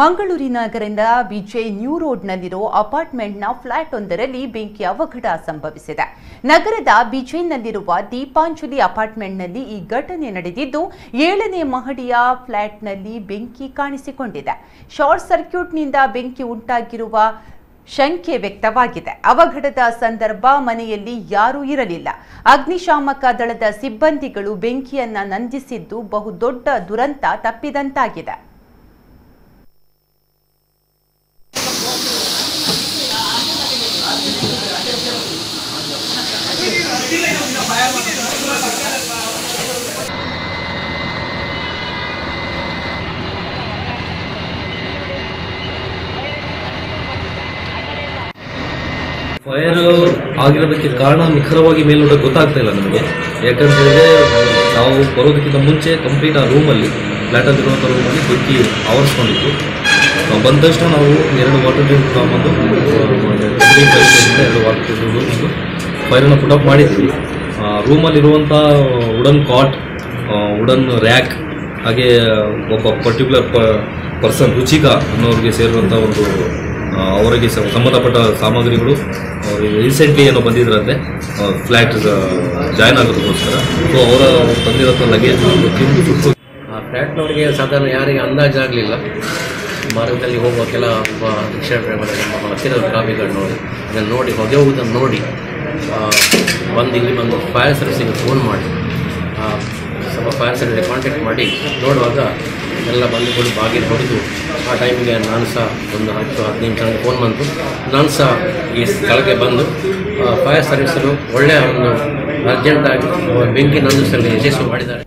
ಮಂಗಳೂರಿನ ನಗರದ ವಿಜಯ್ ನ್ಯೂ ರೋಡ್ನಲ್ಲಿರೋ ಅಪಾರ್ಟ್ಮೆಂಟ್ನ ಫ್ಲಾಟ್ ಒಂದರಲ್ಲಿ ಬೆಂಕಿ ಅವಘಡ ಸಂಭವಿಸಿದೆ. ನಗರದ ವಿಜಯ್ನಲ್ಲಿರುವ ದೀಪಾಂಜಲಿ ಅಪಾರ್ಟ್ಮೆಂಟ್ನಲ್ಲಿ ಈ ಘಟನೆ ನಡೆದಿದ್ದು, ಏಳನೇ ಮಹಡಿಯ ಫ್ಲಾಟ್ನಲ್ಲಿ ಬೆಂಕಿ ಕಾಣಿಸಿಕೊಂಡಿದೆ. ಶಾರ್ಟ್ ಸರ್ಕ್ಯೂಟ್ನಿಂದ ಬೆಂಕಿ ಉಂಟಾಗಿರುವ ಶಂಕೆ ವ್ಯಕ್ತವಾಗಿದೆ. ಅವಘಡದ ಸಂದರ್ಭ ಮನೆಯಲ್ಲಿ ಯಾರೂ ಇರಲಿಲ್ಲ. ಅಗ್ನಿಶಾಮಕ ದಳದ ಸಿಬ್ಬಂದಿಗಳು ಬೆಂಕಿಯನ್ನ ನಂದಿಸಿದ್ದು ಬಹುದೊಡ್ಡ ದುರಂತ ತಪ್ಪಿದಂತಾಗಿದೆ. ಫೈರ್ ಆಗಿರೋದಕ್ಕೆ ಕಾರಣ ನಿಖರವಾಗಿ ಮೇಲ್ನೋಟಕ್ಕೆ ಗೊತ್ತಾಗ್ತಾ ಇಲ್ಲ ನಮಗೆ. ಯಾಕಂತ ನಾವು ಬರೋದಕ್ಕಿಂತ ಮುಂಚೆ ಕಂಪ್ಲೀಟ್ ಆ ರೂಮಲ್ಲಿ ಫ್ಲ್ಯಾಟಲ್ಲಿರುವಂಥ ರೂಮಲ್ಲಿ ಬೆಂಕಿ ಆವರಿಸ್ಕೊಂಡಿತ್ತು ನಾವು ಬಂದ ತಕ್ಷಣ ನಾವು ಎರಡು ವಾಟರ್ ಟ್ಯಾಂಕ್ ತಗೊಂಬಂದು ಎರಡು ವಾಟರ್ ಟ್ಯಾಂಕ್ ಬಂದು ಫೈರನ್ನು ಪುಟ್ ಅಪ್ ಮಾಡಿದ್ದೀವಿ ರೂಮಲ್ಲಿರುವಂಥ ವುಡನ್ ಕಾಟ್ ವುಡನ್ ರ್ಯಾಕ್ ಹಾಗೆ ಒಬ್ಬ ಪರ್ಟಿಕ್ಯುಲರ್ ಪರ್ಸನ್ ರುಚಿಕ ಅನ್ನೋರಿಗೆ ಸೇರುವಂಥ ಒಂದು ಅವರಿಗೆ ಸಂಬಂಧಪಟ್ಟ ಸಾಮಗ್ರಿಗಳು ಅವರಿಗೆ ರೀಸೆಂಟ್ಲಿ ಏನೋ ಬಂದಿದ್ರಂತೆ ಫ್ಲ್ಯಾಟ್ ಜಾಯ್ನ್ ಆಗೋದಕ್ಕೋಸ್ಕರ ಸೊ ಅವರ ಬಂದಿರೋಂಥ ಲಗೇಜ್ ಆ ಫ್ಲ್ಯಾಟ್ನವರಿಗೆ ಸಾಧಾರಣ ಯಾರಿಗೆ ಅಂದಾಜಾಗಲಿಲ್ಲ ಮಾರ್ಗದಲ್ಲಿ ಹೋಗುವ ಕೆಲ ಒಬ್ಬ ರಿಕ್ಷಾ ಡ್ರೈವರ್, ನಮ್ಮ ಹತ್ತಿರದ ನೋಡಿ ಅದನ್ನು ನೋಡಿ ಹೊಗೆ ಹೋಗುವುದನ್ನು ನೋಡಿ. ಬಂದು ಇಲ್ಲಿ ಬಂದು ಫೈರ್ ಸರ್ವಿಸಿಗೆ ಫೋನ್ ಮಾಡಿ. ಸ್ವಲ್ಪ ಫೈರ್ ಸರ್ವಿಸ್ಗೆ ಕಾಂಟ್ಯಾಕ್ಟ್ ಮಾಡಿ. ನೋಡುವಾಗ ಎಲ್ಲ ಬಂದುಗಳು ಬಾಗಿಲು ಹೊಡೆದು ಆ ಟೈಮಿಗೆ ನಾನು ಸಹ ಒಂದು ಹತ್ತು, ಹದಿನೈದು ನಿಮಿಷ ಫೋನ್ ಬಂತು. ನಾನು ಸಹ ಈ ಸ್ಥಳಕ್ಕೆ ಬಂದು ಫೈರ್ ಸರ್ವಿಸರು ಒಳ್ಳೆಯ ಒಂದು ಅರ್ಜೆಂಟಾಗಿ ಬೆಂಕಿ ನಂದಿಸಲು ಯಶಸ್ವಿ ಮಾಡಿದ್ದಾರೆ.